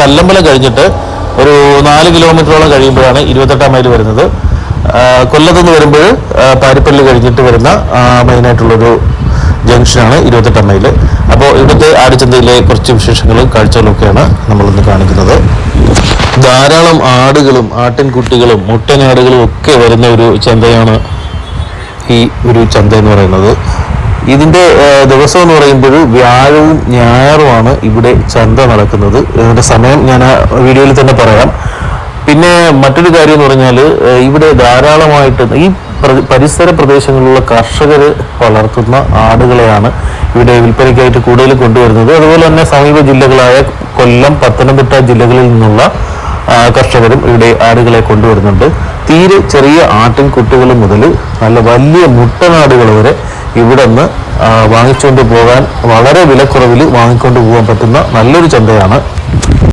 കല്ലമ്പല കഴിഞ്ഞിട്ട് ഒരു നാല് കിലോമീറ്ററോളം കഴിയുമ്പോഴാണ് ഇരുപത്തെട്ടാം മൈൽ വരുന്നത്. കൊല്ലത്ത് കൊല്ലത്തുനിന്ന് വരുമ്പോൾ പാരിപ്പള്ളി കഴിഞ്ഞിട്ട് വരുന്ന മെയിനായിട്ടുള്ളൊരു ജംഗ്ഷനാണ് ഇരുപത്തെട്ടാം മൈൽ അപ്പോൾ ഇവിടുത്തെ ആടുചന്തയിലെ കുറച്ച് വിശേഷങ്ങളും കാഴ്ചകളൊക്കെയാണ് നമ്മളിന്ന് കാണിക്കുന്നത്. ധാരാളം ആടുകളും ആട്ടിൻകുട്ടികളും മുട്ടനാടുകളും ഒക്കെ വരുന്ന ഒരു ചന്തയാണ് ഈ ഒരു ചന്ത എന്ന് പറയുന്നത്. ഇതിന്റെ ദിവസം എന്ന് പറയുമ്പോൾ വ്യാഴവും ഞായറുമാണ് ഇവിടെ ചന്ത നടക്കുന്നത്. ഇതിന്റെ സമയം ഞാൻ ആ വീഡിയോയിൽ തന്നെ പറയാം. പിന്നെ മറ്റൊരു കാര്യം എന്ന് പറഞ്ഞാൽ ഇവിടെ ധാരാളമായിട്ട് ഈ പ്ര- പരിസര പ്രദേശങ്ങളിലുള്ള കർഷകർ വളർത്തുന്ന ആടുകളെയാണ് ഇവിടെ വിൽപ്പനയ്ക്കായിട്ട് കൂടുതൽ കൊണ്ടുവരുന്നത്. അതുപോലെ തന്നെ സമീപ ജില്ലകളായ കൊല്ലം പത്തനംതിട്ട ജില്ലകളിൽ നിന്നുള്ള കർഷകരും ഇവിടെ ആടുകളെ കൊണ്ടുവരുന്നുണ്ട്. തീരെ ചെറിയ ആട്ടിൻകുട്ടികൾ മുതൽ നല്ല വലിയ മുട്ടനാടുകൾ വരെ ഇവിടെ നിന്ന് വാങ്ങിച്ചുകൊണ്ട് പോകാൻ വളരെ വിലക്കുറവിൽ വാങ്ങിക്കൊണ്ട് പോകാൻ പറ്റുന്ന നല്ലൊരു ചന്തയാണ്